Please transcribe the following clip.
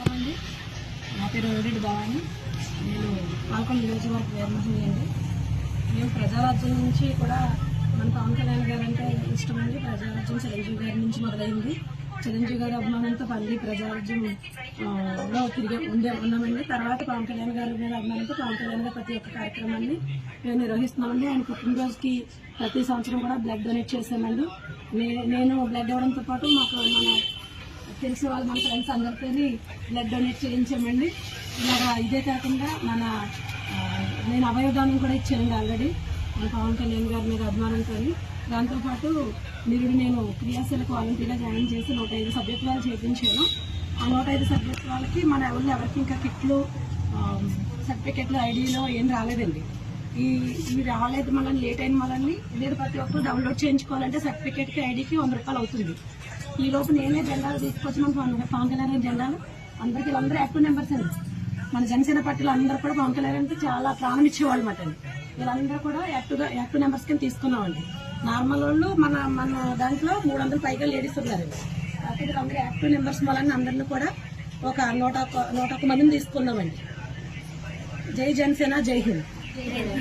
నమస్కారం అండి నా పేరు రెడ్డి భవాని. నేను పాల్కొండ నియోజకవర్గ వేరమహిళ అండి మేము ప్రజారాజ్యం నుంచి కూడా మన పవన్ కళ్యాణ్ గారు అంటే ఇష్టమండి. ప్రజారాజ్యం చిరంజీవి గారి నుంచి మొదలైంది. చిరంజీవి గారి అభిమానంతో పల్లి ప్రజారాజ్యంలో లో తిరిగి ఉండే ఉన్నామండి. తర్వాత పవన్ కళ్యాణ్ గారి మీద అభిమానంతో పవన్ కళ్యాణ్ గారి ప్రతి ఒక్క కార్యక్రమాన్ని మేము నిర్వహిస్తున్నామండి. ఆయన పుట్టినరోజుకి ప్రతి సంవత్సరం కూడా బ్లడ్ డొనేట్ చేశామండి. నేను బ్లడ్ ఇవ్వడంతో పాటు మాకు మన తెలిసిన వాళ్ళు మన ఫ్రెండ్స్ అందరితో బ్లడ్ డొనేట్ చేయించామండి. ఇలాగా ఇదే కాకుండా మన నేను అవయవదానం కూడా ఇచ్చానండి ఆల్రెడీ మన పవన్ కళ్యాణ్ గారి మీద అభిమానంతో దాంతోపాటు మీరు నేను క్రియాశీలకు వాలంటీర్గా జాయిన్ చేసి నూట ఐదు సభ్యత్వాలు చేయించాను. ఆ నూట ఐదు సభ్యత్వాలకి మన ఎవరిని ఎవరికి ఇంకా కిట్లు సర్టిఫికెట్లు ఐడీలో ఏం రాలేదండి. ఈ ఇవి రాలేదు మనల్ని లేట్ అయిన మళ్ళీ లేదు ప్రతి ఒక్కరు డౌన్లోడ్ చేయించుకోవాలంటే సర్టిఫికేట్కి ఐడికి వంద రూపాయలు అవుతుంది. ఈ లోపు నేనే జెండాలు తీసుకొచ్చిన. పవన్ పవన్ కళ్యాణ్ గారి జెండాలు. అందరికి వీళ్ళందరూ యాక్టివ్ మెంబర్స్ అండి. మన జనసేన పార్టీలో అందరూ కూడా పవన్ కళ్యాణ్ చాలా ప్రాణం ఇచ్చేవాళ్ళు మాట వీళ్ళందరూ కూడా యాక్టివ్గా యాక్టివ్ మెంబర్స్ కింద తీసుకున్నామండి నార్మల్ వాళ్ళు మన మన దాంట్లో మూడు వందల పైగా లేడీస్ ఉన్నారు కాబట్టి వీళ్ళందరూ యాక్టివ్ మెంబర్స్ వలన అందరిని కూడా ఒక నూట ఒక్క- నూట ఒక్క మందిని తీసుకున్నామండి జై జనసేన జై హింద్.